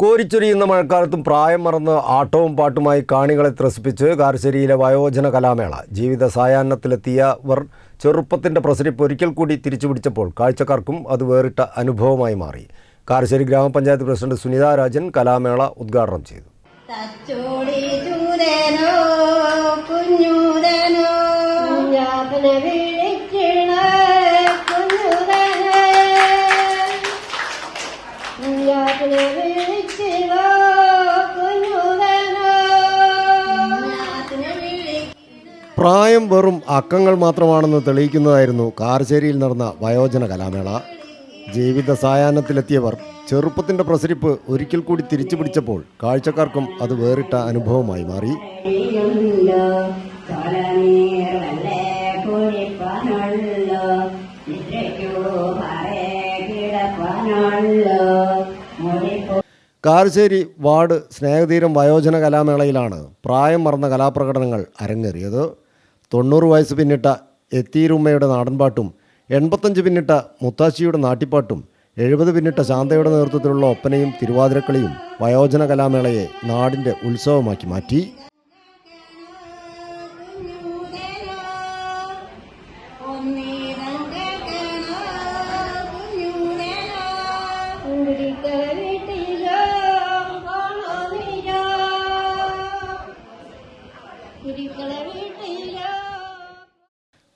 കോരിച്ചൊരിയുന്ന മഴക്കാലത്തും പ്രായം മറന്ന് ആട്ടവും പാട്ടുമായി കാണികളെ ത്രസിപ്പിച്ച് കാർശ്ശേരിയിലെ വയോജന കലാമേള. ജീവിത സായാഹ്നത്തിലെത്തിയവർ ചെറുപ്പത്തിന്റെ പ്രസരിപ്പ് ഒരിക്കൽ കൂടി തിരിച്ചുപിടിച്ചപ്പോൾ കാഴ്ചക്കാർക്കും അത് വേറിട്ട അനുഭവമായി മാറി. കാർശ്ശേരി ഗ്രാമപഞ്ചായത്ത് പ്രസിഡന്റ് സുനിതാ രാജൻ കലാമേള ഉദ്ഘാടനം ചെയ്തു. തച്ചോടി പ്രായം വെറും അക്കങ്ങൾ മാത്രമാണെന്ന് തെളിയിക്കുന്നതായിരുന്നു കാർശേരിയിൽ നടന്ന വയോജന കലാമേള. ജീവിത സായാഹ്നത്തിലെത്തിയവർ ചെറുപ്പത്തിന്റെ പ്രസരിപ്പ് ഒരിക്കൽ കൂടി തിരിച്ചു പിടിച്ചപ്പോൾ കാഴ്ചക്കാർക്കും അത് വേറിട്ട അനുഭവമായി മാറി. കാരശ്ശേരി വാർഡ് സ്നേഹതീരം വയോജന കലാമേളയിലാണ് പ്രായം മറന്ന കലാപ്രകടനങ്ങൾ അരങ്ങേറിയത്. തൊണ്ണൂറ് വയസ്സ് പിന്നിട്ട എത്തീരുമ്മയുടെ നാടൻപാട്ടും എൺപത്തഞ്ച് പിന്നിട്ട മുത്താശ്ശിയുടെ നാട്ടിപ്പാട്ടും എഴുപത് പിന്നിട്ട ശാന്തയുടെ നേതൃത്വത്തിലുള്ള ഒപ്പനയും തിരുവാതിരക്കളിയും വയോജന കലാമേളയെ നാടിന്റെ ഉത്സവമാക്കി മാറ്റി.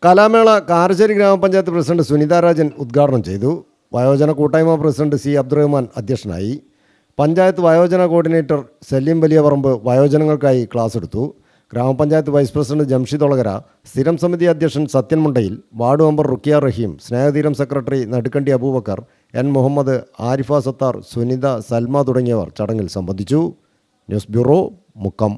കലാമേള കാരശ്ശേരി ഗ്രാമപഞ്ചായത്ത് പ്രസിഡന്റ് സുനിതാ രാജൻ ഉദ്ഘാടനം ചെയ്തു. വയോജന കൂട്ടായ്മ പ്രസിഡന്റ് സി അബ്ദുറഹ്മാൻ അധ്യക്ഷനായി. പഞ്ചായത്ത് വയോജന കോർഡിനേറ്റർ സലീം വലിയപറമ്പ് വയോജനങ്ങൾക്കായി ക്ലാസ് എടുത്തു. ഗ്രാമപഞ്ചായത്ത് വൈസ് പ്രസിഡന്റ് ജംഷിദ് ഒളകര സ്ഥിരം സമിതി അധ്യക്ഷൻ Sathyan Mundayil ward member Rukkiya Rahim Snehatheeram secretary Nadukkandi Abubakkar N Muhammad Arifa Sathar Sunitha Salma തുടങ്ങിയവർ ചടങ്ങിൽ സംബന്ധിച്ചു. News bureau Mukkam.